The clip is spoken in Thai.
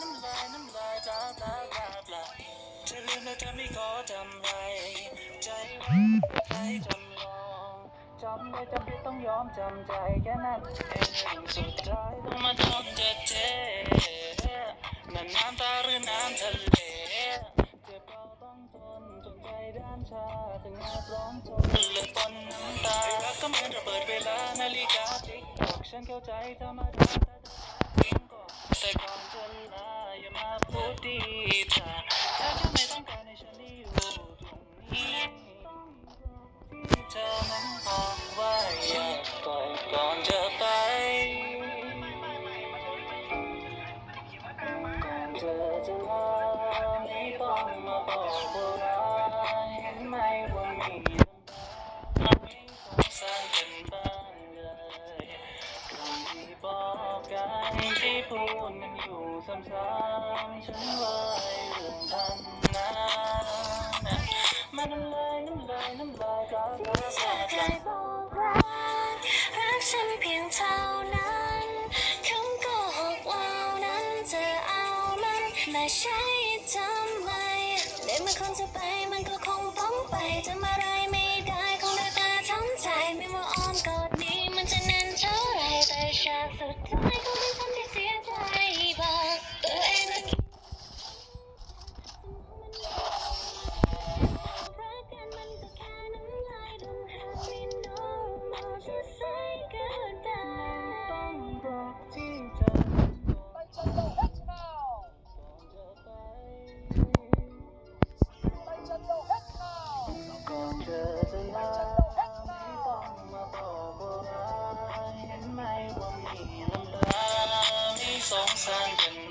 น้ำลายน้ำลายจ้าบลาบลาบลาเธอลืมแล้วเธไม่ขอจำไว้ใจไว้ใจจำลองจำได้จำเป็ต้องยอมจำใจแค่นั้นเองสดท้างมาทนจ็เจ็บนั่นน้ำตาหรือน้ำทะเลเจ็บเราต้องทนจนใจด้านชาถึงแอบร้องทนและปนน้ำตารักก็เหมือนรบิเวลานาฬิขิตอกฉันเข้าใจธรรมดา แต่ก่อนจะลาอย่ามาพูดดีจ้าถ้าเธอไม่ต้องการให้ฉันได้อยู่ตรงนี้ที่เธอนั้นบอกว่าอยากปล่อยก่อนจะไปก่อนเธอจะลาไม่ต้องมาบอกว่า ที่พูดมันอยู่ซ้ำๆฉันเลยเรื่องพันนั้นมันน้ำลายน้ำลายน้ำลายจากเธอเธอเคยบอกรักรักฉันเพียงเท่านั้นคำโกหกเหล่านั้นจะเอามันมาใช้ทำไมในเมื่อคนจะไปมันก็คงต้องไปทำอะไรไม่ได้คงได้แต่ทำใจไม่ว่าอ้อมกอดนี้มันจะนานเท่าไรแต่ฉากสุดท้ายค สงสารกัน